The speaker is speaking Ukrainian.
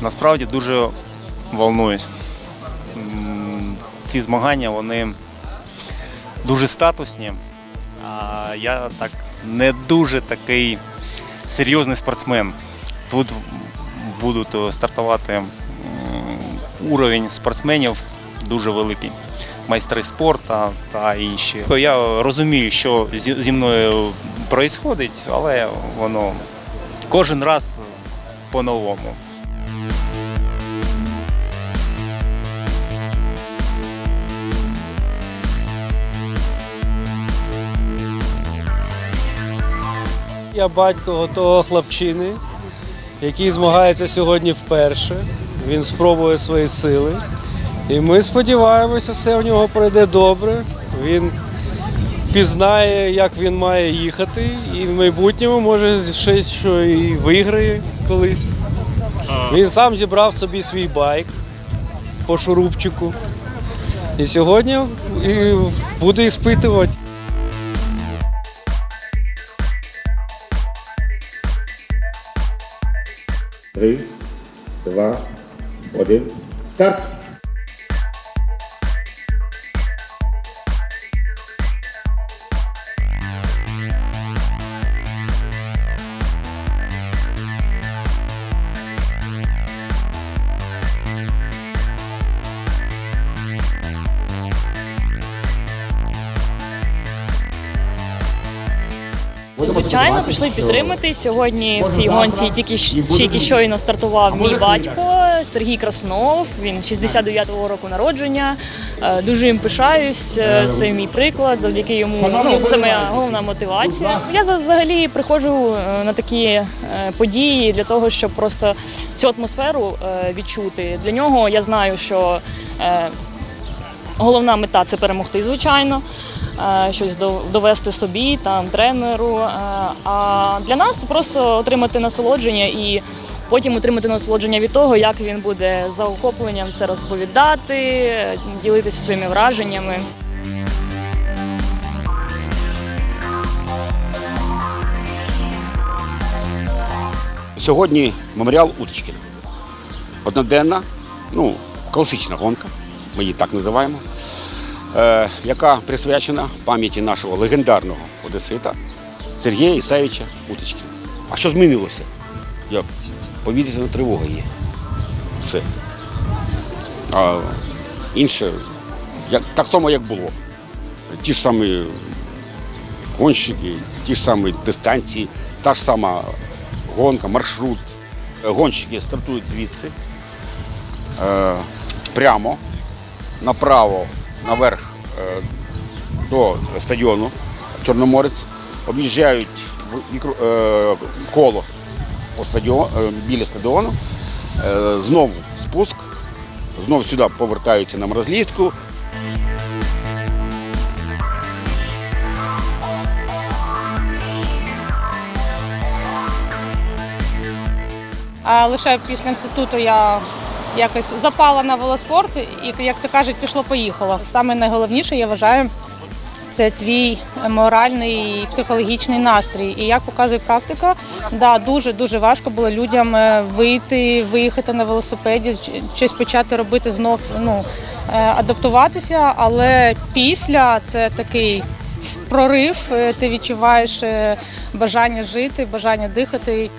Насправді дуже волнуюсь. Ці змагання вони дуже статусні, а я так не дуже такий серйозний спортсмен. Тут будуть стартувати уровень спортсменів дуже великий. Майстри спорту та інші. Я розумію, що зі мною відбувається, але воно кожен раз по-новому. Я батько того хлопчини, який змагається сьогодні вперше. Він спробує свої сили. І ми сподіваємося, все в нього пройде добре. Він пізнає, як він має їхати, і в майбутньому може щось що і виграє колись. Він сам зібрав собі свій байк по шурупчику. І сьогодні буде іспитувати. Три, два, один. Старт! Звичайно, прийшли підтримати. Сьогодні в цій гонці тільки тільки щойно стартував мій батько Сергій Краснов. Він 69-го року народження. Е, Дуже їм пишаюсь. Е, Це мій приклад. Завдяки йому ну, це моя головна мотивація. Я за- взагалі приходжу е, на такі е, події для того, щоб просто цю атмосферу е, відчути. Для нього я знаю, що е, Головна мета це перемогти, звичайно, е, щось до- довести собі, там тренеру. е, А для нас це просто отримати насолодження і потім отримати насолодження від того, як він буде за охопленням це розповідати, е, ділитися своїми враженнями. Сьогодні меморіал Уточкіна. Одноденна, ну, класична гонка, ми її так називаємо, е, яка присвячена пам'яті нашого легендарного одесита Сергія Ісаєвича Уточкіна. А що змінилося? Як? Повітряна тривога є. Все. А інше, як, так само, як було. Ті ж самі гонщики, ті ж самі дистанції, та ж сама гонка, маршрут. Е, Гонщики стартують звідси е, прямо направо, наверх е, до стадіону. Чорноморець, об'їжджають е, коло по стадіон, е, біля стадіону, знову спуск, знову сюди повертаються на Морозлівську, А лише після інституту я якось запала на велоспорт і, як то кажуть, пішло-поїхало. Саме найголовніше, я вважаю, це твій моральний і психологічний настрій. І як показує практика, да, дуже дуже важко було людям е, вийти, виїхати на велосипеді, щось почати робити знов, ну е, адаптуватися. Але після це такий прорив, е, ти відчуваєш бажання жити, бажання дихати.